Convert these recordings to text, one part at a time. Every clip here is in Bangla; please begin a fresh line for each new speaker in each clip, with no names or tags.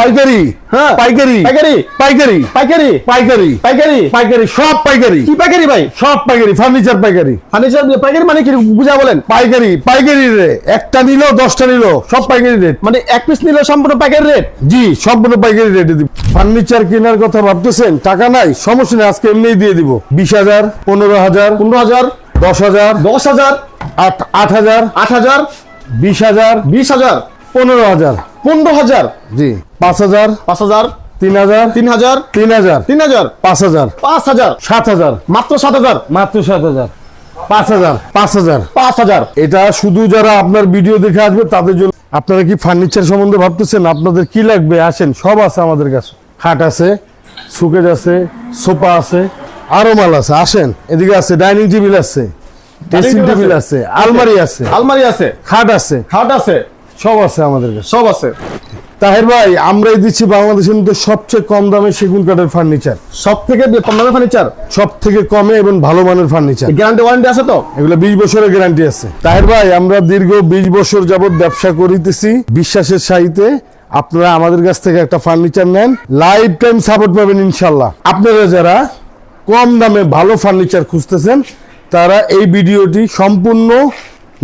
পাইকারি।
হ্যাঁ।
পাইকারি।
পাইকারি?
পাইকারি।
পাইকারি।
পাইকারি।
পাইকারি।
পাইকারি। সব পাইকারি।
কি পাইকারি ভাই?
সব পাইকারি। ফার্নিচার পাইকারি।
ফার্নিচার পাইকারি মানে কি? বুঝা বলেন।
পাইকারি। পাইকারি রে একটা নিলো দশটা নিলো। সব পাইকারি রেট
মানে এক পিস নিলে সম্পূর্ণ পাইকারি রেট
জি সম্পূর্ণ পাইকারি রেটে দিব। ফার্নিচার কেনার কথা ভাবতেছেন? টাকা নাই সমস্যা নেই আজকে এমনিই দিয়ে দিব। বিশ হাজার পনেরো হাজার
পনেরো হাজার
দশ হাজার
দশ হাজার
আট আট হাজার
আট হাজার
বিশ হাজার
বিশ হাজার।
পনেরো হাজার।
পনেরো হাজার?
জি। পাঁচ হাজার।
পাঁচ হাজার।
তিন হাজার।
তিন হাজার।
তিন হাজার।
তিন হাজার।
পাঁচ হাজার।
পাঁচ হাজার।
সাত হাজার।
মাত্র সাত হাজার?
মাত্র সাত হাজার। পাঁচ হাজার। পাঁচ হাজার।
পাঁচ হাজার।
এটা শুধু যারা আপনার ভিডিও দেখে আসবে তাদের জন্য আপনারা কি ফার্নিচার সম্বন্ধে ভাবতেছেন? আপনাদের কি লাগবে? আসেন সব আছে আমাদের কাছে। খাট আছে সুকেজ আছে সোফা আছে আরও মাল আছে। আসেন এদিকে আছে ডাইনিং টেবিল আছে ড্রেসিং টেবিল
আছে।
আছে আলমারি আছে
আলমারি আছে।
খাট আছে।
খাট আছে।
সব আছে আমাদের কাছে।
সব আছে।
তাহের ভাই আমরাই দিচ্ছি বাংলাদেশের মধ্যে সবচেয়ে কম দামে সেগুন কাঠের ফার্নিচার।
সব থেকে কম দামে ফার্নিচার?
সব থেকে কমে এবং ভালো মানের ফার্নিচার।
গ্যারান্টি ওয়ারেন্টি আছে তো?
এগুলো বিশ বছরের গ্যারান্টি আছে। তাহের ভাই আমরা দীর্ঘ বিশ বছর যাবত ব্যবসা করিতেছি। বিশ্বাসের সাহিতে আপনারা আমাদের কাছ থেকে একটা ফার্নিচার নেন। লাইফ টাইম সাপোর্ট পাবেন ইনশাল্লাহ আপনারা যারা কম দামে ভালো ফার্নিচার খুঁজতেছেন তারা এই ভিডিওটি সম্পূর্ণ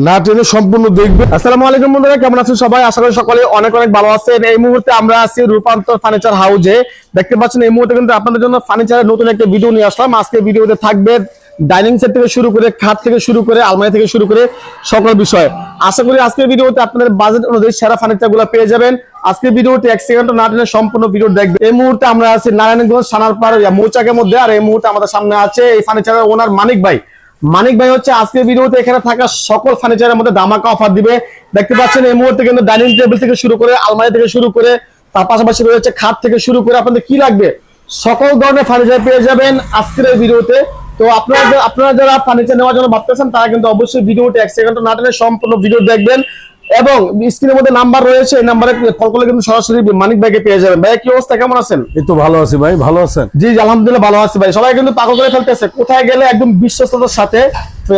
না টেনে সম্পূর্ণ দেখবেন
আসসালামু আলাইকুম বন্ধুরা, কেমন আছেন সবাই? আশা করি সকলে অনেক অনেক ভালো আছেন। এই মুহূর্তে আমরা আছি রূপান্তর ফার্নিচার হাউজে দেখতে পাচ্ছেন, এই মুহূর্তে কিন্তু আপনাদের জন্য ফার্নিচারের নতুন একটা ভিডিও নিয়ে আসলাম। আজকে ভিডিওতে থাকবে ডাইনিং সেট থেকে শুরু করে, খাট থেকে শুরু করে, আলমারি থেকে শুরু করে সকল বিষয়। আশা করি আজকের ভিডিওতে আপনাদের বাজেট অনুযায়ী সেরা ফার্নিচারগুলো পেয়ে যাবেন। আজকের ভিডিওটি এক সেকেন্ড না টেনে সম্পূর্ণ ভিডিও দেখবেন। এই মুহূর্তে আমরা আছি নারায়ণগঞ্জ, সানারপাড় মৌচাকের মধ্যে। আর এই মুহূর্তে আমাদের সামনে আছে এই ফার্নিচারের ওনার মানিক ভাই। মানিক ভাই হচ্ছে আজকের ভিডিওতে এখানে থাকা সকল ফার্নিচারের মধ্যে দামাকা অফার দিবে। দেখতে পাচ্ছেন এই মুহূর্তে কিন্তু ডাইনিং টেবিল থেকে শুরু করে আলমারি থেকে শুরু করে, তার পাশাপাশি রয়েছে খাট থেকে শুরু করে আপনাদের কি লাগবে? সকল ধরনের ফার্নিচার পেয়ে যাবেন আজকের এই ভিডিওতে। তো আপনারা আপনারা যারা ফার্নিচার নেওয়ার জন্য ভাবতেছেন, তারা কিন্তু অবশ্যই ভিডিওটি এক সেকেন্ড না টেনে সম্পূর্ণ ভিডিও দেখবেন। এবং স্ক্রিনের মধ্যে নাম্বার রয়েছে এই নাম্বারে কল করলে কিন্তু সরাসরি মানিক ভাইকে পেয়ে যাবেন। ভাই কি অবস্থা? কেমন আছেন?
এই তো ভালো আছি ভাই ভালো আছেন?
জি আলহামদুলিল্লাহ ভালো আছি ভাই। সবাই কিন্তু পাগল করে ফেলতেছে। কোথায় গেলে একদম বিশ্বস্ততার সাথে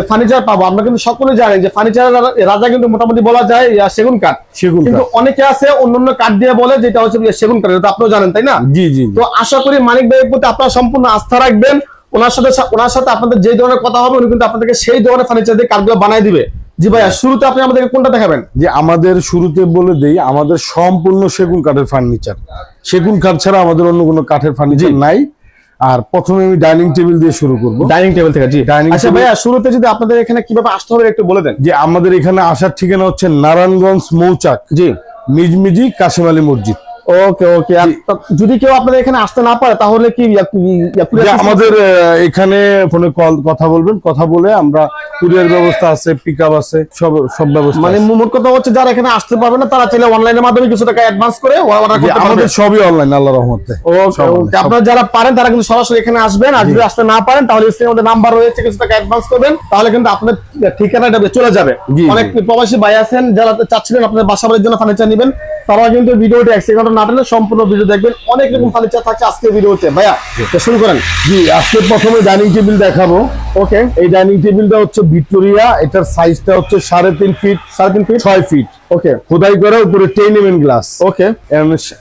ফার্নিচার পাবো? আমরা কিন্তু সকলে জানি যে ফার্নিচারের রাজা কিন্তু মোটামুটি বলা যায় সেগুন কাঠ।
সেগুন
কিন্তু অনেকে আছে অন্যান্য কাঠ দিয়ে বলে যেটা হচ্ছে সেগুন কাঠ এটা আপনিও জানেন তাই না?
জি জি জি।
তো আশা করি মানিক ভাইয়ের প্রতি আপনারা সম্পূর্ণ আস্থা রাখবেন। ওনার সাথে ওনার সাথে আপনাদের যে ধরনের কথা হবে উনি কিন্তু আপনাদেরকে সেই ধরনের ফার্নিচার দিয়ে কাঠগুলো বানাই দিবে। জি ভাইয়া শুরুতে আপনি আমাদেরকে কোনটা দেখাবেন?
যে আমাদের শুরুতে বলে দেই আমাদের সম্পূর্ণ সেগুন কাঠের ফার্নিচার। সেগুন কাঠ ছাড়া আমাদের অন্য কোনো কাঠের ফার্নিচার নাই। আর প্রথমে আমি ডাইনিং টেবিল দিয়ে শুরু করব।
ডাইনিং টেবিল থেকে জি।
Dining
আচ্ছা ভাইয়া শুরুতে যদি আপনাদের এখানে কীভাবে আসতে হবে একটু বলে দেন।
যে আমাদের এখানে আসার ঠিকানা হচ্ছে নারায়ণগঞ্জ মৌচাক।
জি।
মিজমিজি কাশিম আলী মসজিদ।
ওকে ওকে যদি কেউ আপনাদের এখানে আসতে না পারে তাহলে কি
আমাদের এখানে ফোনে কল কথা বলবেন কথা বলে আমরা কুরিয়ার ব্যবস্থা আছে পিক আছে সব সব ব্যবস্থা
মানে মোট কথা হচ্ছে যারা এখানে আসতে পারবে না তারা চাইলে অনলাইনের মাধ্যমে কিছু টাকা অ্যাডভান্স করে অর্ডার করতে
আমাদের সবই অনলাইন আল্লাহ রহমতে।
ওকে। আপনারা যারা পারেন তারা কিন্তু সরাসরি এখানে আসবেন আর যদি আসতে না পারেন তাহলে স্ক্রিনের মধ্যে নাম্বার রয়েছে কিছু টাকা অ্যাডভান্স করবেন তাহলে কিন্তু আপনাদের ঠিকানাটা চলে যাবে। অনেক প্রবাসী ভাই আছেন যারা চাচ্ছিলেন আপনাদের বাসা বাড়ির জন্য ফার্নিচার নেবেন তারা কিন্তু ভিডিওটি এক সেকেন্ড না টানলে সম্পূর্ণ ভিডিও দেখবেন। অনেক রকম ফার্নিচার থাকছে আজকে ভিডিওতে। ভাইয়া তো শুরু করেন।
জি আজকে প্রথমে ডাইনিং টেবিল দেখাবো।
ওকে
এই ডাইনিং টেবিলটা হচ্ছে ভিক্টোরিয়া এটার সাইজটা হচ্ছে সাড়ে তিন ফিট
সাড়ে তিন ফিট
ছয় ফিট
ওকে
খোদাই করা উপরে টেন এম গ্লাস
ওকে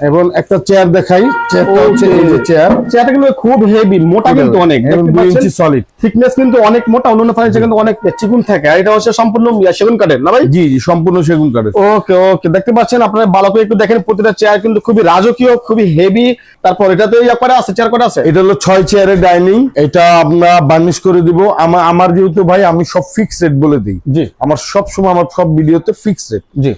এবং একটা চেয়ার দেখাই। চেয়ারটা হচ্ছে এই যে চেয়ার
চেয়ারটা কিন্তু খুব হেভি মোটা কিন্তু অনেক।
এবং দুই ইঞ্চি সলিড
থিকনেস কিন্তু অনেক মোটা অন্যান্য ফার্নিচার কিন্তু অনেক চিকুন থাকে। আর এটা হচ্ছে সম্পূর্ণ সেগুন কাঠের না ভাই?
জি জি সম্পূর্ণ সেগুন কাঠের।
ওকে ওকে দেখতে পাচ্ছেন আপনারা ভালো করে একটু দেখেন প্রতিটা চেয়ার কিন্তু খুবই রাজকীয় খুবই হেভি তারপর এটাতে ইয়া করে আছে? চেয়ার করে আছে?
এটা হলো ছয় চেয়ারের ডাইনিং এটা আমরা বার্নিশ করে দিব। আমার আমার যেহেতু ভাই আমি সব ফিক্স রেট বলে দিই।
জি।
আমার সব সময় আমার সব ভিডিওতে ফিক্স রেট
জি।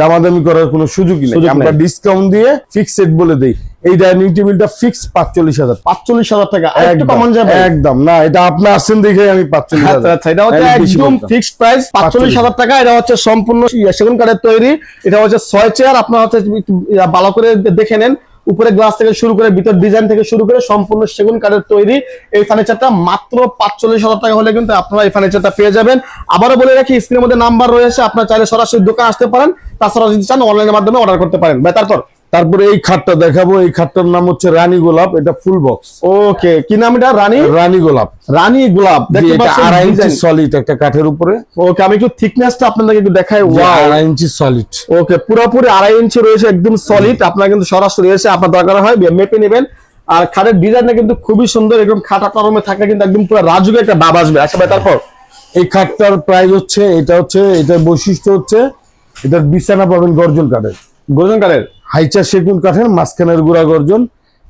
দামাদামি করার কোনো সুযোগই নেই। আমরা। ডিসকাউন্ট দিয়ে ফিক্সড বলে দেই। এই ডাইনিং টেবিলটা ফিক্স পাঁচচল্লিশ হাজার।
পাঁচচল্লিশ হাজার টাকা। একটু
একদম,
কমন যাবে?
একদম। না এটা আপনি আসছেন দেখে আমি পাঁচচল্লিশ
হাজার। আচ্ছা এটা হচ্ছে একদম ফিক্সড প্রাইস পাঁচচল্লিশ হাজার টাকা। এটা হচ্ছে সম্পূর্ণ সেগুন কাঠের তৈরি। এটা হচ্ছে ছয় চেয়ার আপনার হচ্ছে ভালো করে দেখে নেন। উপরে গ্লাস থেকে শুরু করে ভিতর ডিজাইন থেকে শুরু করে সম্পূর্ণ সেগুন কাঠের তৈরি। এই ফার্নিচারটা মাত্র পাঁচচল্লিশ হাজার টাকা হলে কিন্তু আপনারা এই ফার্নিচারটা পেয়ে যাবেন। আবারও বলে রাখি স্ক্রিনের মধ্যে নাম্বার রয়েছে, আপনার চাইলে সরাসরি দোকান আসতে পারেন। তাছাড়া যদি চান অনলাইনের মাধ্যমে অর্ডার করতে পারেন। ভাই তারপর
এই খাটটা দেখাবো। এই খাটটার নাম হচ্ছে রানী গোলাপ এটা ফুল বক্স।
ওকে কি নাম এটা? রানী?
রানী গোলাপ।
রানী গোলাপ
জি,
দেখতে পাচ্ছেন
আড়াই ইঞ্চি সলিড একটা কাঠের উপরে।
ওকে আমি একটু থিকনেসটা আপনাদেরকে একটু দেখাই। ওয়াও
আড়াই ইঞ্চি সলিড
ওকে পুরোপুরি আড়াই ইঞ্চি রয়েছে একদম সলিড আপনার কিন্তু সরাসরি এসে আপনার দরকার হয় মেপে নেবেন। আর খাটের ডিজাইনটা কিন্তু খুবই সুন্দর এরকম খাট আপনার রুমে থাকলে কিন্তু একদম পুরো রাজুকে একটা ভাব আসবে। আচ্ছা ভাই তারপর?
এই খাটটার প্রাইস হচ্ছে এটা হচ্ছে এটার বৈশিষ্ট্য হচ্ছে এটার বিছানা পাবেন গর্জন কাঠের।
গোজন কাঠের?
হাইচা সেগুন কাঠের মাঝখানের গুড়া গর্জন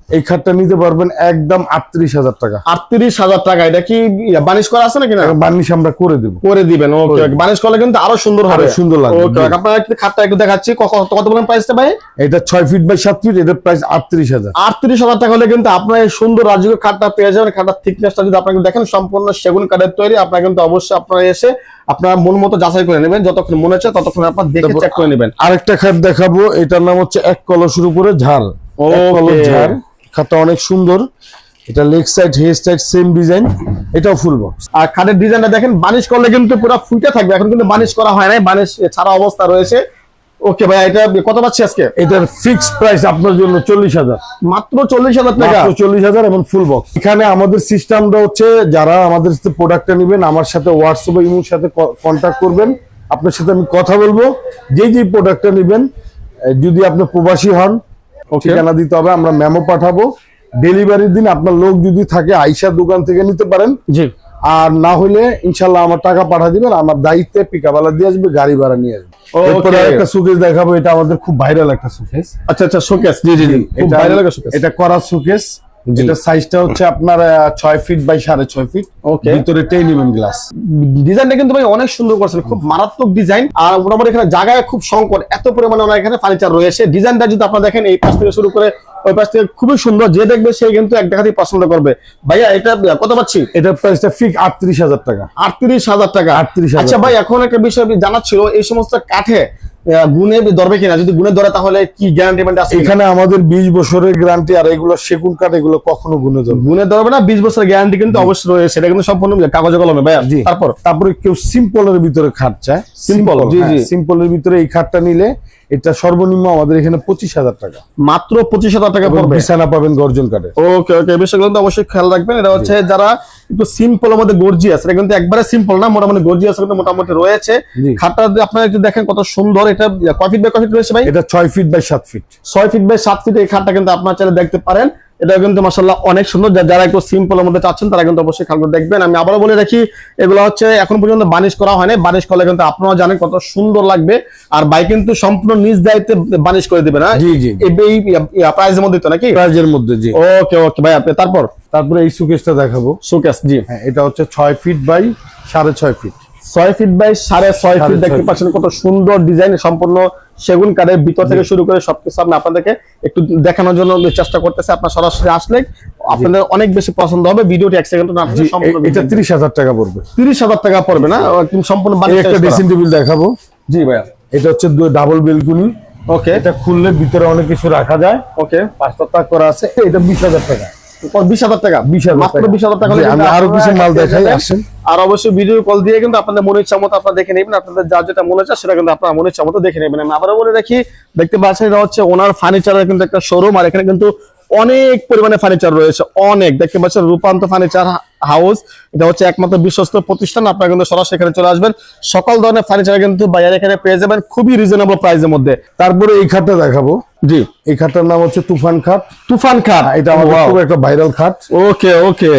এই খাটটা নিতে পারবেন একদম আটত্রিশ হাজার টাকা।
আটত্রিশ হাজার টাকা এটা কি বানিশ করা আছে নাকি না?
বার্নিশ আমরা করে দেবো।
করে দিবেন ওকে বানিশ করলে কিন্তু আরও সুন্দর হবে।
সুন্দর লাগবে।
আপনারা খাটটা একটু দেখাচ্ছি কত বলেন প্রাইসটা ভাই?
এটা ছয় ফিট বাই সাত ফিট এটার প্রাইস আটত্রিশ হাজার।
আটত্রিশ হাজার টাকা হলে কিন্তু আপনার এই সুন্দর রাজকীয় খাটটা পেয়ে যাবেন। খাটটার থিকনেসটা যদি আপনাকে দেখেন সম্পূর্ণ সেগুন কাঠের তৈরি। আপনার কিন্তু অবশ্যই আপনারা এসে আপনার মন মতো যাচাই করে নেবেন। যতক্ষণ মনে হচ্ছে ততক্ষণ আপনার দেখে চেক করে নেবেন।
আরেকটা খাট দেখাবো এটার নাম হচ্ছে এক কলসের উপরে এক
Okay.
কলস ঝাড় খাটটা অনেক সুন্দর। এটা leg side head side same design এটাও ফুল বক্স
আর খাটের ডিজাইনটা দেখেন বানিশ করলে কিন্তু পুরো ফুটে থাকবে। এখন কিন্তু বানিশ করা হয় নাই বানিশ ছাড়া অবস্থা রয়েছে। ওকে ভাই এটা কত পাচ্ছি আজকে?
এটার ফিক্সড প্রাইস আপনার জন্য চল্লিশ হাজার।
মাত্র চল্লিশ হাজার টাকা?
মাত্র চল্লিশ হাজার এবং ফুল বক্স এখানে আমাদের সিস্টেমটা হচ্ছে যারা আমাদের সাথে প্রোডাক্টটা নেবেন আমার সাথে হোয়াটসঅ্যাপ ইমোর সাথে কন্ট্যাক্ট করবেন। আপনার সাথে আমি কথা বলব। যে যে প্রোডাক্টটা নেবেন যদি আপনি প্রবাসী হন ঠিকানা দিতে হবে আমরা মেমো পাঠাবো। ডেলিভারির দিন আপনার লোক যদি থাকে আইসা দোকান থেকে নিতে পারেন।
জি।
আর না হলে ইনশাল্লাহ আমার টাকা পাঠা দিবেন আমার দায়িত্বে পিকাবালা দিয়ে আসবে গাড়ি ভাড়া নিয়ে আসবে। এরপরে একটা সুকেস দেখাবো এটা আমাদের খুব ভাইরাল একটা সুকেস
আচ্ছা আচ্ছা শোকেস জি জি জি।
এটা
ভাইরাল লাগে শোকেস
এটা করা সুকেস এটা সাইজটা হচ্ছে আপনার ছয় ফিট বাই সাড়ে ছয় ফিট
Okay.
ভিতরে গ্লাস
ডিজাইনটা কিন্তু ভাই অনেক সুন্দর করছেন খুব মারাত্মক ডিজাইন আর মোটামুটি এখানে জায়গায় খুব সংকট এত পরিমাণে ওনার এখানে ফার্নিচার রয়েছে। ডিজাইনটা যদি আপনারা দেখেন এই পাশ থেকে শুরু করে ওই পাশ থেকে খুবই সুন্দর। যে দেখবে সে কিন্তু এক দেখাতেই পছন্দ করবে। ভাইয়া এটা কত পাচ্ছি?
এটার প্রাইসটা ফিক আটত্রিশ হাজার টাকা।
আটত্রিশ হাজার টাকা।
38,000
আচ্ছা ভাই এখন একটা বিষয় ছিল এই সমস্ত কাঠে গুণে ধরবে কিনা? যদি গুণে ধরে তাহলে কি গ্যারান্টি আছে
এখানে আমাদের বিশ বছরের গ্যারান্টি আর এগুলো সেগুন কাঠ এগুলো কখনো গুনে ধরবে।
গুণে ধরবে না বিশ বছরের গ্যারান্টি কিন্তু অবশ্যই রয়েছে এটা কিন্তু সম্পূর্ণ কাগজে কলমে ভাইয়া।
জি।
তারপর?
তারপরে কেউ সিম্পলের ভিতরে খাট চায়।
সিম্পল জি, জি।
সিম্পলের ভিতরে এই খাটটা নিলে এটা সর্বনিম্ন আমাদের এখানে পঁচিশ হাজার টাকা।
মাত্র পঁচিশ হাজার টাকা পড়বে?
বিছানা পাবেন গর্জন কাঠে
ওকে ওকে বিষয়গুলো তো অবশ্যই খেয়াল রাখবেন। এটা হচ্ছে যারা একটু সিম্পল আমাদের গর্জি আছে এটা কিন্তু একবারে সিম্পল না মোটামুটি গর্জি আছে কিন্তু মোটামুটি রয়েছে। খাটটা আপনারা একটু দেখেন কত সুন্দর এটা কয় ফিট বাই কয় ফিট রয়েছে ভাই?
এটা ছয় ফিট বাই সাত ফিট
ছয় ফিট বাই সাত ফিট এই খাটটা কিন্তু আপনার চাইলে দেখতে পারেন। এটা কিন্তু মাসাল্লাহ অনেক সুন্দর। যারা একটু সিম্পলের মধ্যে চাচ্ছেন তারা কিন্তু অবশ্যই করে দেখবেন। আমি আবারও বলে রাখি এগুলো হচ্ছে এখন পর্যন্ত বানিশ করা হয়নি বানিশ করলে কিন্তু আপনারা জানেন কত সুন্দর লাগবে। আর ভাই কিন্তু সম্পূর্ণ নিজ দায়িত্বে বানিশ করে দিবেন না?
জি, জি, জি।
এই প্রাইজের মধ্যে তো নাকি?
প্রাইজের মধ্যে জি।
ওকে ওকে ভাই আপনি তারপর?
তারপরে এই সুকেসটা দেখাবো।
সুকেস জি।
হ্যাঁ এটা হচ্ছে ছয় ফিট বাই সাড়ে ছয় ফিট
ছয় ফিট বাই সাড়ে ছয় ফিট দেখতে পাচ্ছেন কত সুন্দর ডিজাইন সম্পূর্ণ সেগুন কাঠের ভিতর থেকে শুরু করে সবকিছু আমি আপনাদেরকে একটু দেখানোর জন্য চেষ্টা করতেছি। আপনার সরাসরি আসলে আপনাদের অনেক বেশি পছন্দ হবে। ভিডিওটি এক সেকেন্ড না
এটা তিরিশ হাজার টাকা পড়বে।
তিরিশ হাজার টাকা পড়বে না? একদম সম্পূর্ণ
একটা ড্রেসিং টেবিল দেখাবো।
জি ভাইয়া।
এটা হচ্ছে ডাবল বেলকুনি।
ওকে
এটা খুললে ভিতরে অনেক কিছু রাখা যায়।
ওকে
পাঁচটা তাক করা আছে। এটা বিশ হাজার টাকা।
বিশ হাজার টাকা।
বিশ
মাত্র
টাকা।
বিশ হাজার টাকা
আমি আরও কিছু
আপনারা
মাল দেখাই আসেন।
আর অবশ্যই ভিডিও কল দিয়ে কিন্তু আপনাদের মনে ইচ্ছা মতো আপনারা দেখে নেবেন। আপনাদের যা যেটা মনে হচ্ছে সেটা কিন্তু আপনারা মনের ইচ্ছা মতো দেখে নেবেন। আমি আবারও বলে রাখি দেখতে পাচ্ছেন এটা হচ্ছে ওনার ফার্নিচারের কিন্তু একটা শোরুম আর এখানে কিন্তু অনেক পরিমাণে ফার্নিচার রয়েছে অনেক। দেখতে পাচ্ছেন রূপান্ত ফার্নিচার হাউস এটা হচ্ছে একমাত্র বিশ্বস্ত প্রতিষ্ঠান আপনারা কিন্তু সরাসরি এখানে চলে আসবেন। সকল ধরনের ফার্নিচার কিন্তু বাজারে এখানে পেয়ে যাবেন খুবই রিজনেবল প্রাইসের মধ্যে।
তারপরে এই খাটটা দেখাবো।
জি।
এই খাটটার নাম হচ্ছে তুফান খাট।
তুফান খাট।
এটা আমাদের খুব একটা ভাইরাল খাট।
ওকে ওকে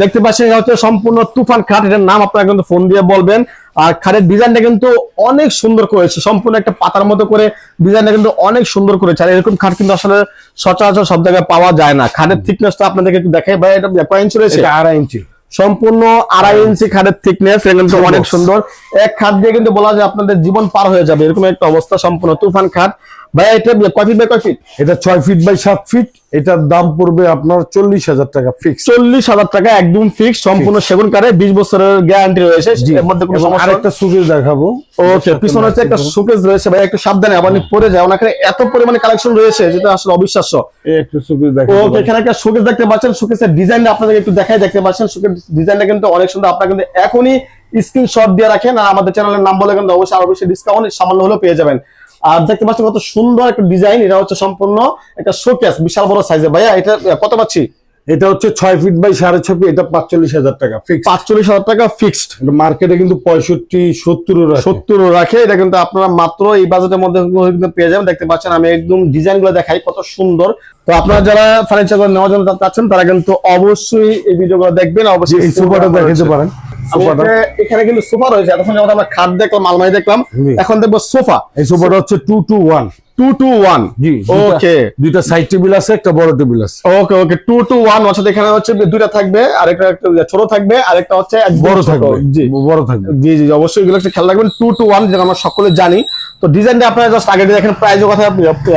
দেখতে পাচ্ছেন এটা হচ্ছে সম্পূর্ণ তুফান খাট এটার নাম আপনারা কিন্তু ফোন দিয়ে বলবেন। আর খাটের ডিজাইনটা কিন্তু অনেক সুন্দর করেছে সম্পূর্ণ একটা পাতার মতো করে ডিজাইনটা কিন্তু অনেক সুন্দর করেছে। আর এরকম খাট কিন্তু আসলে সচরাচর সব জায়গায় পাওয়া যায় না। খাটের থিকনেসটা আপনাদেরকে একটু দেখাই ভাই এটা কয় ইঞ্চি রয়েছে?
আড়াই ইঞ্চি
সম্পূর্ণ আড়াই ইঞ্চি খাটের থিকনেস কিন্তু অনেক সুন্দর। এক খাট দিয়ে কিন্তু বলা যায় আপনাদের জীবন পার হয়ে যাবে। এরকম একটা অবস্থা সম্পূর্ণ তুফান খাট। ভাই এটা কয় ফিট বাই কয় ফিট
এটা ছয় ফিট বাই সাত ফিট এটার দাম পড়বে আপনার চল্লিশ হাজার টাকা ফিক্স
চল্লিশ হাজার টাকা একদম ফিক্স সম্পূর্ণ সেগুন কাঠে বিশ বছরের গ্যারান্টি রয়েছে। এর মধ্যে কোনো সমস্যা
আরেকটা সুকেস দেখাবো।
ওকে পিছনে হচ্ছে একটা সুকেস রয়েছে ভাই একটু সাবধানে আবার পরে যায়। ওনাকে এত পরিমাণে কালেকশন রয়েছে যেটা আসলে অবিশ্বাস্য।
একটা সুকেস দেখাবো
ওকে এখানে একটা সুকেস দেখতে পাচ্ছেন সুকেসের ডিজাইনটা আপনাদের একটু দেখাই দেখতে পাচ্ছেন সুকেস ডিজাইনটা কিন্তু অনেক সুন্দর। আপনারা কিন্তু এখনই স্ক্রিনশট দিয়ে রাখেন আর আমাদের চ্যানেলের নাম বলে কিন্তু অবশ্যই আরও বেশি ডিসকাউন্ট সামান্য হলেও পেয়ে যাবেন। আর দেখতে পাচ্ছেন কত সুন্দর একটা ডিজাইন। এটা হচ্ছে সম্পূর্ণ একটা শোকেস বিশাল বড় সাইজে ভাইয়া এটা কত পাচ্ছি?
এটা হচ্ছে ছয় ফিট বাই সাড়ে ছয় ফিট এটা পাঁচচল্লিশ হাজার টাকা ফিক্স
পাঁচচল্লিশ হাজার টাকা ফিক্সড
মার্কেটে কিন্তু পঁয়ষট্টি সত্তর
সত্তর রাখে। এটা কিন্তু আপনারা মাত্র এই বাজেটের মধ্যে কিন্তু পেয়ে যাবেন। দেখতে পাচ্ছেন আমি একদম ডিজাইনগুলো দেখাই কত সুন্দর। তো আপনারা যারা ফার্নিচার নেওয়ার জন্য চাচ্ছেন তারা কিন্তু অবশ্যই এই ভিডিও গুলো দেখবেন অবশ্যই
এই দেখাতে পারেন।
এখানে- কিন্তু সোফা রয়েছে। এতক্ষণ যেমন আমরা খাট দেখলাম আলমারি দেখলাম। এখন দেখব সোফা।
এই সোফাটা হচ্ছে two two one
two two one
জি
ওকে
দুইটা সাইড টেবিল আছে একটা বড় টেবিল আছে।
Okay okay two two one অর্থাৎ এখানে হচ্ছে দুইটা থাকবে আরেকটা ছোট থাকবে আরেকটা হচ্ছে
বড় থাকবে
জি।
বড় থাকবে।
জি জি জি, অবশ্যই এগুলো একটু খেয়াল রাখবেন। টু টু ওয়ান যেটা আমরা সকলে জানি। তো ডিজাইনটা আপনারা জাস্ট আগে দেখেন প্রাইজের কথা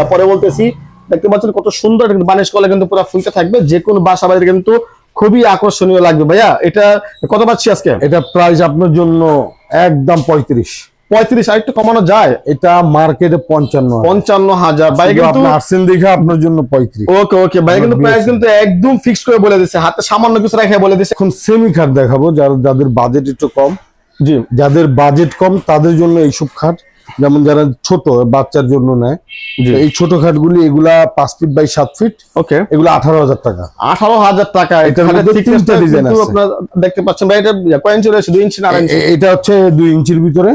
পরে বলতেছি। দেখতে পাচ্ছেন কত সুন্দর বানিশ করলে কিন্তু পুরো ফুলটা থাকবে। যে কোনো বাসা কিন্তু খুবই আকর্ষণীয় লাগবে ভাইয়া। এটা কত পাচ্ছি আজকে?
এটা প্রাইস আপনার জন্য একদম পঁয়ত্রিশ।
পঁয়ত্রিশ আর একটু কমানো যায়?
এটা মার্কেটে পঞ্চান্ন
পঞ্চান্ন হাজার।
আসছেন দেখে আপনার জন্য পঁয়ত্রিশ।
ওকে ওকে। ভাই কিন্তু প্রাইস কিন্তু একদম ফিক্স করে বলে দিচ্ছে হাতে সামান্য কিছু রেখে বলে দিচ্ছে
এখন সেমি খাট দেখাবো যারা যাদের বাজেট একটু কম।
জি।
যাদের বাজেট কম তাদের জন্য এইসব খাট যেমন যারা ছোট বাচ্চার জন্য নেয় এই ছোট খাট গুলি এগুলা পাঁচ ফিট বাই সাত ফিট
ওকে।
এগুলো আঠারো হাজার টাকা।
আঠারো হাজার টাকা। আপনারা দেখতে পাচ্ছেন ভাই এটা ইঞ্চি রয়েছে দুই ইঞ্চি
এটা হচ্ছে দুই ইঞ্চির ভিতরে।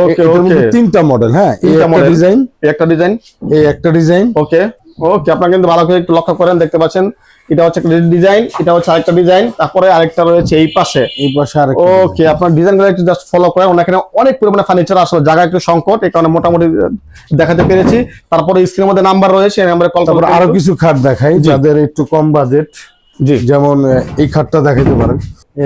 ওকে
তিনটা মডেল হ্যাঁ একটা ডিজাইন
একটা ডিজাইন
এই একটা ডিজাইন
ওকে ওকে আপনারা কিন্তু ভালো করে একটু লক্ষ্য করেন দেখতে পাচ্ছেন। এটা হচ্ছে একটা ডিজাইন এটা হচ্ছে আরেকটা ডিজাইন তারপরে আরেকটা রয়েছে এই পাশে।
এই পাশে আর
ওকে আপনার ডিজাইনগুলো একটু জাস্ট ফলো করেন ওখানে এখানে অনেক পরিমাণে ফার্নিচার আসলে জায়গা একটু সংকট এই কারণে মোটামুটি দেখাতে পেরেছি। তারপরে স্ক্রিনের মধ্যে নাম্বার রয়েছে নাম্বারে কল
তারপরে
করে
আরও কিছু খাট দেখাই যাদের একটু কম বাজেট যেমন এই খাটটা দেখাইতে পারেন।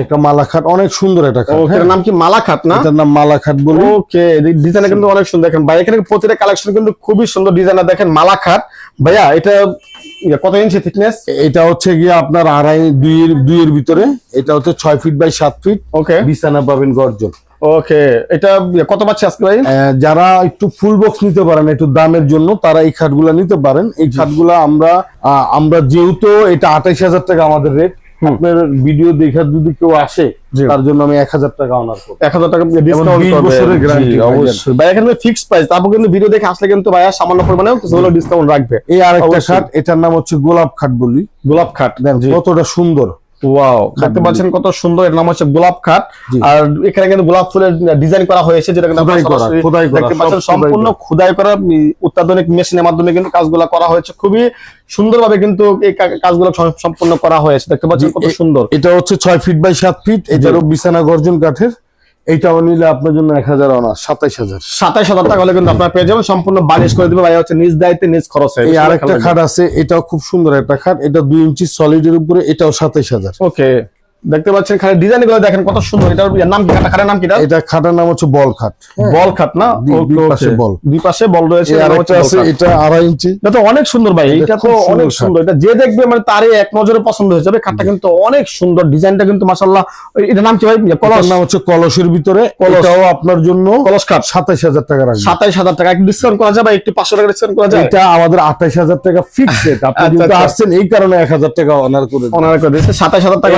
একটা মালা খাট অনেক সুন্দর একটা খাট হ্যাঁ?
এটার নাম কি মালা খাট না?
এটার নাম মালা খাট বলি
ওকে ডিজাইন কিন্তু অনেক সুন্দর। দেখেন ভাই এখানে প্রতিটা কালেকশন কিন্তু খুবই সুন্দর ডিজাইনার দেখেন মালা খাট ভাইয়া এটা কত ইঞ্চি থিকনেস
এটা হচ্ছে গিয়ে আপনার আড়াই দুই দুইয়ের ভিতরে। এটা হচ্ছে ছয় ফিট বাই সাত ফিট
ওকে।
বিছানা পাবেন গর্জন।
ওকে এটা কত পাচ্ছি আজকে ভাই?
যারা একটু ফুল বক্স নিতে পারেন একটু দামের জন্য তারা এই খাটগুলা নিতে পারেন। এই খাটগুলা আমরা আমরা যেহেতু এটা আঠাইশ হাজার টাকা আমাদের রেট আপনার ভিডিও দেখা যদি কেউ আসে। তার জন্য আমি এক হাজার টাকা অনার করব।
এক হাজার টাকা ডিসকাউন্ট
20 বছরের
অবশ্যই। ভাই এখানে ফিক্স প্রাইস তারপর কিন্তু ভিডিও দেখে আসলে কিন্তু ভাইয়া সামান্য পরিমাণে কিছু ডিসকাউন্ট রাখবে।
এই আরেকটা। খাট এটার নাম হচ্ছে গোলাপ খাট বলি।
গোলাপ খাট
কতটা সুন্দর।
ওয়াও দেখতে পাচ্ছেন কত সুন্দর এর নাম হচ্ছে গোলাপ খাট। আর এখানে কিন্তু গোলাপ ফুলের ডিজাইন করা হয়েছে যেটা কিন্তু দেখতে পাচ্ছেন সম্পূর্ণ। খোদাই করা অত্যাধুনিক মেশিনের মাধ্যমে কিন্তু কাজগুলো করা হয়েছে। খুবই সুন্দরভাবে কিন্তু এই কাজগুলো সম- সম্পূর্ণ করা হয়েছে। দেখতে পাচ্ছেন কত সুন্দর।
এটা হচ্ছে ছয় ফিট বাই সাত ফিট এটারও বিছানা গর্জন কাঠের। এইটাও নিলে আপনার জন্য এক হাজার আনা সাতাইশ হাজার।
সাতাইশ হাজার টাকা হলে কিন্তু আপনার পেয়ে যাবেন সম্পূর্ণ বানিশ করে দিবে। ভাই হচ্ছে নিজ দায়িত্বে নিজ খরচ
এই আরেকটা খাট আছে এটাও খুব সুন্দর একটা খাট এটা দুই ইঞ্চি সলিডের উপরে এটাও সাতাইশ হাজার।
ওকে দেখতে পাচ্ছেন খালি ডিজাইনগুলো দেখেন কত সুন্দর। এটার নাম কি? খাটা খাটের নাম কি এটা?
এটা খাটার নাম হচ্ছে বল খাট।
বল খাট না?
দুই-. পাশে বল।
দুই পাশে বল রয়েছে এর হচ্ছে
আছে এটা আড়াই ইঞ্চি।
এটা তো অনেক সুন্দর ভাই
এটা
এটা তো অনেক সুন্দর এটা যে দেখবে মানে তারই এক নজরে পছন্দ হয়ে যাবে খাটটা কিন্তু অনেক সুন্দর ডিজাইনটা কিন্তু মাশাআল্লাহ। এটার নাম কি ভাই? কলস।
নাম হচ্ছে কলসের ভিতরে। এটাও আপনার জন্য
কলস খাট।
সাতাইশ হাজার টাকা রাখবে।
সাতাইশ হাজার টাকা। একটু ডিসকাউন্ট করা যাবে একটু পাঁচশো টাকা ডিসকাউন্ট করা যায়?
এটা আমাদের আঠাইশ হাজার টাকা ফিক্সড আপনি
আচ্ছা,
কিন্তু
আচ্ছা।
আসছেন এই কারণে এক হাজার টাকা অনার করে।
ওনারা করে সাতাইশ হাজার টাকা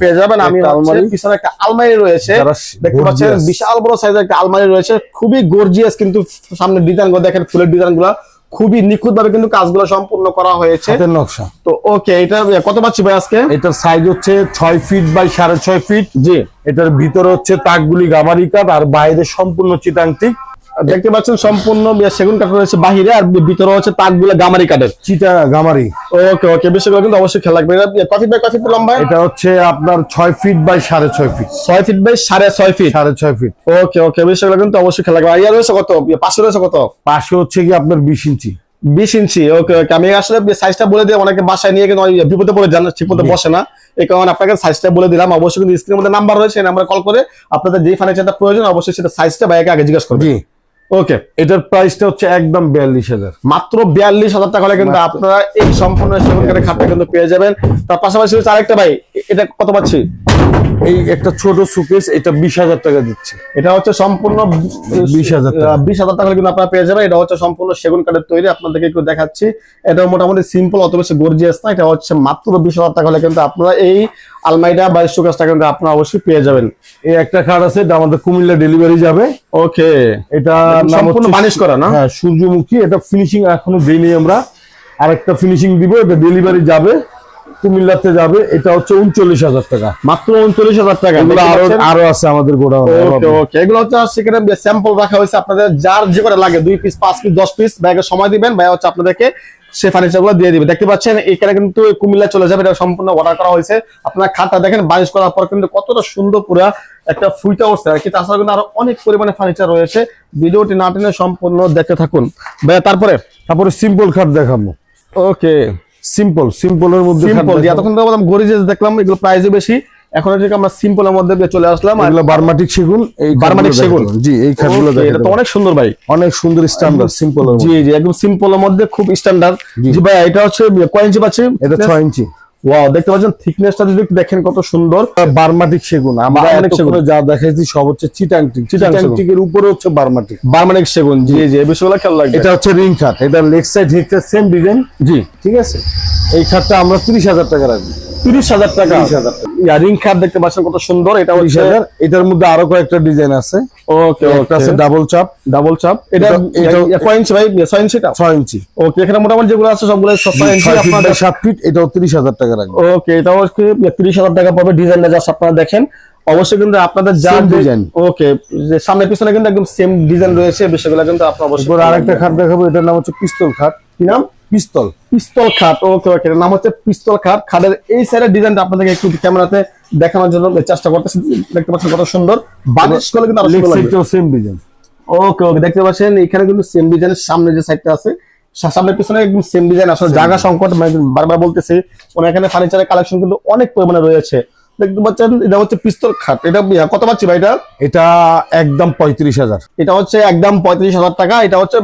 পেয়ে যাবেন। আমি
আলমারি।
পিছনে একটা আলমারি রয়েছে। দেখতে পাচ্ছেন বিশাল বড় সাইজের একটা আলমারি রয়েছে। খুবই গর্জিয়াস কিন্তু সামনে ডিজাইন দেখেন ফুলের ডিজাইনগুলো। খুবই নিখুঁত ভাবে কিন্তু কাজগুলো সম্পূর্ণ করা হয়েছে।
নকশা।
তো ওকে এটা কত পাচ্ছি ভাই আজকে?
এটার সাইজ হচ্ছে ছয় ফিট বাই সাড়ে ছয় ফিট
জি।
এটার ভিতরে হচ্ছে তাকগুলি গামারি কাঠ আর বাইরে সম্পূর্ণ চিটাংটিক
দেখতে পাচ্ছেন সম্পূর্ণ সেগুন কাঠ রয়েছে বাহিরে আর ভিতরে হচ্ছে তাকগুলো গামারি কাঠের।
চিটা গামারি।
ওকে ওকে বিষয়গুলো কিন্তু অবশ্যই খেয়াল রাখবেন। ফিট বাই কত ফিট লম্বা?
এটা হচ্ছে আপনার ছয় ফিট বাই সাড়ে ছয় ফিট
ছয় ফিট বাই সাড়ে ছয় ফিট
সাড়ে ছয় ফিট
ওকে ওকে বিষয়গুলো কিন্তু অবশ্যই খেয়াল রাখবেন। আর রয়েছে কত? পাশে রয়েছে কত?
পাশে হচ্ছে কি আপনার বিশ ইঞ্চি।
বিশ ইঞ্চি ওকে ওকে। আমি আসলে সাইজটা বলে দিই অনেকে বাসায় নিয়ে কিন্তু বিপদে পড়ে যান ঠিক মতো বসে না। এই কারণে আপনাকে সাইজটা বলে দিলাম। অবশ্যই কিন্তু স্ক্রিনের মধ্যে নাম্বার রয়েছে নাম্বারে কল করে আপনাদের যেই ফার্নিচারটা প্রয়োজন অবশ্যই সেটা সাইজটা বাইকে আগে জিজ্ঞাসা করবেন। ওকে
এটার প্রাইসটা হচ্ছে একদম বিয়াল্লিশ হাজার।
মাত্র বিয়াল্লিশ হাজার টাকা হলে কিন্তু আপনারা এই সম্পূর্ণ সেগুন কাঠের খাটটা কিন্তু পেয়ে যাবেন। তার পাশাপাশি হচ্ছে আরেকটা ভাই এটা কত পাচ্ছি?
এই একটা ছোট সুকেস এটা বিশ হাজার টাকা দিচ্ছে।
এটা হচ্ছে সম্পূর্ণ
20,000 টাকা।
বিশ হাজার টাকা কিন্তু আপনারা পেয়ে যাবেন। এটা হচ্ছে সম্পূর্ণ সেগুন কাঠের তৈরি। আপনাদেরকে একটু দেখাচ্ছি। এটা মোটামুটি সিম্পল অত বেশি গর্জিয়াস না। এটা হচ্ছে মাত্র বিশ হাজার টাকা হলে কিন্তু আপনারা এই আলমারিটা বা সুকেসটা কিন্তু আপনারা অবশ্যই পেয়ে যাবেন।
এই একটা খাট আছে এটা আমাদের কুমিল্লা ডেলিভারি যাবে।
ওকে।
এটা
সম্পূর্ণ বানিশ করা না?
হ্যাঁ সূর্যমুখী। এটা ফিনিশিং এখনও দেইনি আমরা। আরেকটা ফিনিশিং দিব এটা ডেলিভারি যাবে। কুমিল্লাতে যাবে এটা হচ্ছে উনচল্লিশ হাজার টাকা।
মাত্র উনচল্লিশ হাজার টাকা
এগুলো
আরও
আরও আছে আমাদের
ওকে ওকে এগুলো হচ্ছে সেখানে স্যাম্পল রাখা হয়েছে আপনাদের যার যে করে লাগে দুই পিস পাঁচ পিস দশ পিস ব্যাগে সময় দিবেন ভাই হচ্ছে আপনাদেরকে সে ফার্নিচারগুলো দিয়ে দিবে। দেখতে পাচ্ছেন এখানে কিন্তু কুমিল্লা চলে যাবে এটা সম্পূর্ণ অর্ডার করা হয়েছে। আপনার খাটটা দেখেন বানিশ করার পর কিন্তু কতটা সুন্দর পুরা একটা ফুইটা উঠছে আর কি তাছাড়া কিন্তু আরও অনেক পরিমাণে ফার্নিচার রয়েছে। ভিডিওটি না টেনে সম্পূর্ণ দেখতে থাকুন। ভাইয়া তারপরে?
তারপরে সিম্পল খাট দেখাবো।
ওকে।
সিম্পল সিম্পলের মধ্যে
সিম্পল। এতক্ষণ তো বললাম গরিজেস দেখলাম এগুলো প্রাইসও বেশি। এখন থেকে আমরা সিম্পলের মধ্যে দিয়ে চলে আসলাম আর
এগুলো বারমাটিক সেগুন এই
বার্মাটিক সেগুন?
জি এই খাটগুলো
দেখেন এটা তো অনেক সুন্দর ভাই।
অনেক সুন্দর স্ট্যান্ডার্ড সিম্পল
জি জি একদম সিম্পলের মধ্যে খুব স্ট্যান্ডার্ড
জি।
জি ভাই এটা হচ্ছে কয় ইঞ্চি পাচ্ছি
এটা 6 ইঞ্চি।
ওয়াও দেখতে পাচ্ছেন থিকনেসটা যদি একটু দেখেন কত সুন্দর।
বারমাটিক সেগুন আমরা
অনেক
সেগুন। যা দেখাইছি সব হচ্ছে চিটাংটিক। চিটাংটিকের উপরে হচ্ছে বারমাটিক।
বার্মানিক সেগুন জি জি এই বিষয়গুলো খেয়াল লাগবে
এটা হচ্ছে রিং খাট এটা লেগ সাইড হেক্টার সেম ডিজাইন
জি।
ঠিক আছে? এই খাটটা আমরা তিরিশ হাজার টাকা রাখব।
তিরিশ হাজার টাকা।
30,000
রিং দেখতে পাচ্ছেন কত সুন্দর এটা
তিরিশ হাজার। এটার মধ্যে আরও কয়েকটা ডিজাইন আছে।
ওকে
একটা আছে
ওকে
ডাবল চাপ
ডাবল চাপ এটা কয় ইঞ্চি ভাই? ছয় ইঞ্চিটা
ছয় ইঞ্চি
ওকে এখানে মোটামুটি যেগুলো আছে সবগুলো আপনাদের
বাই সাত ফিট এটাও তিরিশ হাজার টাকা রাখব
ওকে এটা হচ্ছে তিরিশ হাজার টাকা পাবে ডিজাইনটা জাস্ট আপনারা দেখেন। অবশ্যই কিন্তু আপনাদের যা
design।
ওকে যে সামনে পিছনে কিন্তু একদম সেম ডিজাইন রয়েছে বিষয়গুলো কিন্তু আপনারা অবশ্যই
আরেকটা খাট দেখাবো এটার নাম হচ্ছে পিস্তল খাট।
কি নাম?
পিস্তল।
পিস্তল খাট ওকে ওকে নাম হচ্ছে পিস্তল খাট। খাটের এই সাইডের ডিজাইনটা আপনাদেরকে একটু ক্যামেরাতে দেখানোর জন্য চেষ্টা করতেছি। দেখতে পাচ্ছেন কত সুন্দর। বানিশ করলে কিন্তু
আরও সেম ডিজাইন
ওকে ওকে দেখতে পাচ্ছেন এখানে কিন্তু সেম ডিজাইনের সামনে যে সাইডটা আছে সামনের পিছনে একদম সেম ডিজাইন আসলে জায়গা সংকট বারবার বলতেছি ওনার এখানে ফার্নিচারের কালেকশন কিন্তু অনেক পরিমাণে রয়েছে। দেখতে পাচ্ছেন এটা হচ্ছে পিস্তল খাট। এটা কত পাচ্ছি ভাই এটা?
এটা একদম পঁয়ত্রিশ হাজার।
এটা হচ্ছে একদম পঁয়ত্রিশ হাজার টাকা এটা হচ্ছে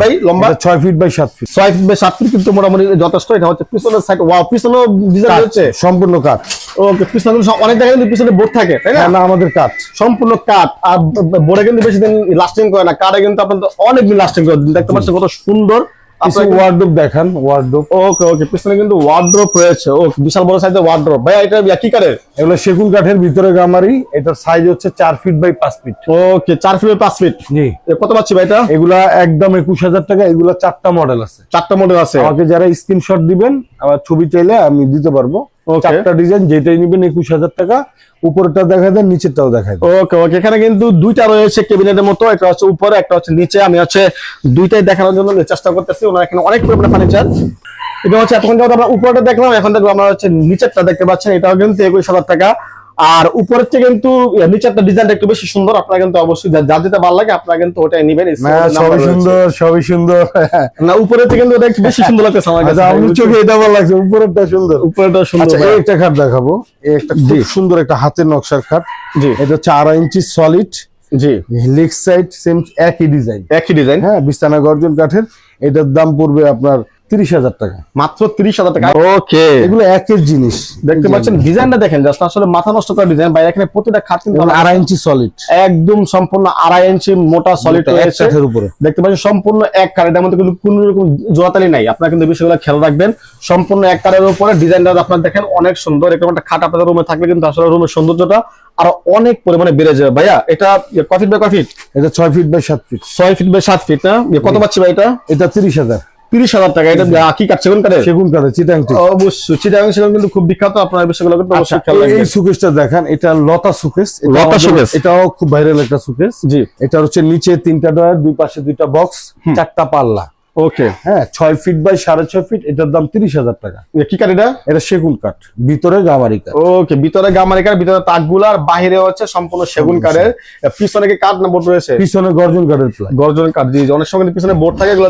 ভাই লম্বা?
ছয় ফিট বাই সাত ফিট।
ছয় ফিট বাই সাত ফিট কিন্তু মোটামুটি যথেষ্ট এটা হচ্ছে পিছনের সাইড ওয়াও পিছনেও ডিজাইন রয়েছে
সম্পূর্ণ কাঠ।
ওকে পিছনে অনেক জায়গায় কিন্তু পিছনে বোর্ড থাকে তাই না?
না আমাদের কাঠ।
সম্পূর্ণ কাঠ আর বোর্ডে কিন্তু বেশি দিন লাস্টিং করে না কাঠে কিন্তু আপনার অনেক দিন লাস্টিং করে দেখতে পাচ্ছেন কত সুন্দর
কিছু ওয়ার্ডরোব দেখান ওয়ার্ডরোব
ওকে ওকে পিছনে কিন্তু রয়েছে। ওকে বিশাল বড় সাইজের ভাই এটা কি কাঠের?
এগুলো সেগুন কাঠের ভিতরে গামারি। এটার সাইজ হচ্ছে চার ফিট বাই পাঁচ ফিট
ওকে চার ফিট পাঁচ ফিট
জি।
কত পাচ্ছি ভাই এটা
এগুলা একদম একুশ হাজার টাকা এগুলা চারটা মডেল আছে।
চারটা মডেল আছে।
আমাকে যারা স্ক্রিনশট দিবেন আমার ছবি চাইলে আমি দিতে পারব. চারটা ডিজাইন যেটাই নিবেন একুশ হাজার টাকা উপরটা দেখা দেন নিচেরটাও দেখা দেন।
ওকে ওকে এখানে কিন্তু দুইটা রয়েছে কেবিনেটের মতো একটা হচ্ছে উপরে একটা হচ্ছে নিচে। আমি হচ্ছে দুইটাই দেখানোর জন্য চেষ্টা করতেছি ওনার এখানে অনেক পরিমাণে ফার্নিচার এটা হচ্ছে এতক্ষণ যখন আমরা উপরেটা দেখলাম এখন দেখব আমরা হচ্ছে নিচেরটা দেখতে পাচ্ছেন এটাও কিন্তু একুশ হাজার টাকা। আর উপরের থেকে কিন্তু নিচেরটা ডিজাইনটা একটু বেশি সুন্দর। আপনারা কিন্তু অবশ্যই যা- যেটা ভালো লাগে আপনারা কিন্তু ওটাই নিবেন।
সবই সুন্দর সবই সুন্দর।
না উপরের থেকে কিন্তু ওটা একটু বেশি সুন্দর লাগতেছে আমার কাছে।
আচ্ছা আমার চোখে এটা ভালো লাগছে উপরেরটা সুন্দর।
উপরেটা সুন্দর
আচ্ছা এই একটা খাট দেখাবো। এই একটা খুব সুন্দর একটা হাতের নকশার খাট।
জি।
এটা হচ্ছে আড়াই ইঞ্চি সলিড
জি।
লেগ সাইড সেম একই ডিজাইন
একই ডিজাইন
হ্যাঁ বিস্তানা গর্জন কাঠের। এটার দাম পড়বে আপনার তিরিশ হাজার টাকা।
মাত্র তিরিশ হাজার টাকা। ওকে
এগুলো একের জিনিস।
দেখতে পাচ্ছেন ডিজাইনটা দেখেন জাস্ট আসলে মাথা নষ্ট করা ডিজাইন। বাইরে এখানে প্রতিটা খাট কিন্তু
আড়াই ইঞ্চি সলিড
একদম সম্পূর্ণ আড়াই ইঞ্চি মোটা সলিড
কাঠের উপরে।
দেখতে পাচ্ছেন সম্পূর্ণ এক কারের মধ্যে কিন্তু কোন রকম জোড়াতালি নাই। আপনারা কিন্তু বিষয়গুলো খেয়াল রাখবেন। সম্পূর্ণ এক কারের উপরে। ডিজাইনটা আপনারা দেখেন অনেক সুন্দর। এরকম একটা খাট আপনাদের রুমে থাকলে কিন্তু আসলে রুমের সৌন্দর্যটা আরও অনেক পরিমাণে বেড়ে যাবে। ভাইয়া এটা কয় ফিট বাই কয় ফিট
এটা ছয় ফিট বাই সাত ফিট
ছয় ফিট বাই সাত ফিট না? ইয়ে কত পাচ্ছি ভাই এটা?
এটা তিরিশ হাজার।
তিরিশ হাজার টাকা এটা কি কাঠ সেগুন কাঠে
সেগুন কাঠে চিটাং
অবশ্যই চিটাং সেগুন কিন্তু খুব বিখ্যাত আপনার এই বিষয়গুলো কিন্তু
আচ্ছা
অবশ্যই খেয়াল
এই সুকেশটা দেখেন এটা লতা সুকেশ
লতা সুকেশ।
এটাও খুব ভাইরাল একটা সুকেশ।
জি।
এটা হচ্ছে নিচে তিনটা ডয়ার দুই পাশে দুইটা বক্স চারটা পাল্লা।
ওকে
হ্যাঁ ছয় ফিট বাই সাড়ে ছয় ফিট এটার দাম তিরিশ হাজার টাকা।
কি কাঠ এটা?
এটা সেগুন কাঠ ভিতরে গামারি কাঠ।
ওকে ভিতরে গামারিকার ভিতরে তাকগুলো আর বাহিরে হচ্ছে সম্পূর্ণ সেগুন কাঠের। পিছনে কি কাঠ না বোর্ড রয়েছে?
পিছনে গর্জন কাঠের
গর্জন কাঠ দিয়ে অনেক সময় পিছনে বোর্ড থাকে এগুলো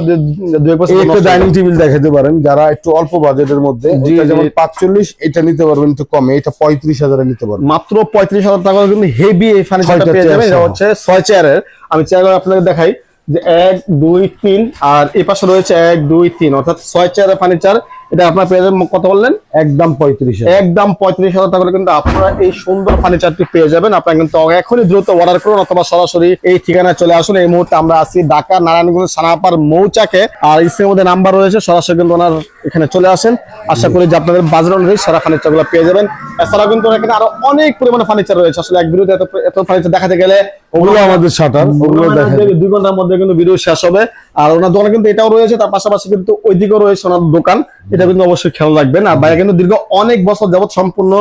একটা ডাইনিং টেবিল দেখাতে পারেন যারা একটু অল্প বাজেটের মধ্যে। যেমন পাঁচচল্লিশ এটা নিতে পারবেন একটু কমে এটা পঁয়ত্রিশ হাজারে নিতে পারবেন।
মাত্র পঁয়ত্রিশ হাজার টাকা কিন্তু হেভি এই ফার্নিচারটা পেয়ে যাবেন এটা হচ্ছে ছয় চেয়ারের আমি চেয়ারগুলো আপনাদের দেখাই। যে এক দুই তিন আর এই পাশে রয়েছে এক দুই তিন অর্থাৎ ছয় চেয়ারের ফার্নিচার এটা আপনার পেয়ে যাবেন কত বললেন?
একদম পঁয়ত্রিশ
একদম পঁয়ত্রিশ হাজার টাকা কিন্তু আপনারা এই সুন্দর ফার্নিচারটি পেয়ে যাবেন। আপনারা কিন্তু এখনই দ্রুত অর্ডার করুন অথবা সরাসরি এই ঠিকানায় চলে আসুন। এই মুহূর্তে আমরা আছি ঢাকা নারায়ণগঞ্জ সানাপার মৌচাকে। আর স্ক্রিনের মধ্যে নাম্বার রয়েছে সরাসরি কিন্তু ওনার এখানে চলে আসেন। আশা করি যে আপনাদের বাজার অনুযায়ী সারা ফার্নিচারগুলো পেয়ে যাবেন। এছাড়াও কিন্তু এখানে আরও অনেক পরিমাণে ফার্নিচার রয়েছে। আসলে এক ভিডিওতে এত এত ফার্নিচার দেখাতে গেলে
ওগুলো আমাদের শাটার ওগুলো দেখেন
দেখেন। দুই ঘণ্টার মধ্যে কিন্তু ভিডিও শেষ হবে। আর ওনার দোকানে কিন্তু এটাও রয়েছে তার পাশাপাশি কিন্তু ওইদিকেও রয়েছে ওনার দোকান। এটা কিন্তু অবশ্যই খেয়াল রাখবেন। আর ভাইয়া কিন্তু দীর্ঘ অনেক বছর যাবত সম্পূর্ণ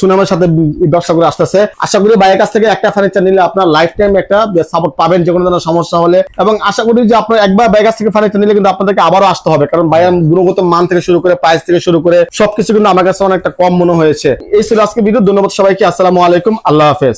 সুনামের সাথে ব্যবসা করে আসতেছে। আশা করি ভাইয়ের কাছ থেকে একটা ফার্নিচার নিলে আপনার লাইফ টাইম একটা সাপোর্ট পাবেন যে কোনো ধরনের সমস্যা হলে। এবং আশা করি যে আপনার একবার ভাইয়ের কাছ থেকে ফার্নিচার নিলে কিন্তু আপনাদেরকে আবারও আসতে হবে। কারণ গুণগত মান থেকে শুরু করে প্রাইস থেকে শুরু করে সবকিছু কিন্তু আমার কাছে অনেকটা কম মনে হয়েছে। এই ছিল আজকে ভিডিও ধন্যবাদ সবাইকে। আসসালামু আলাইকুম। আল্লাহ হাফেজ।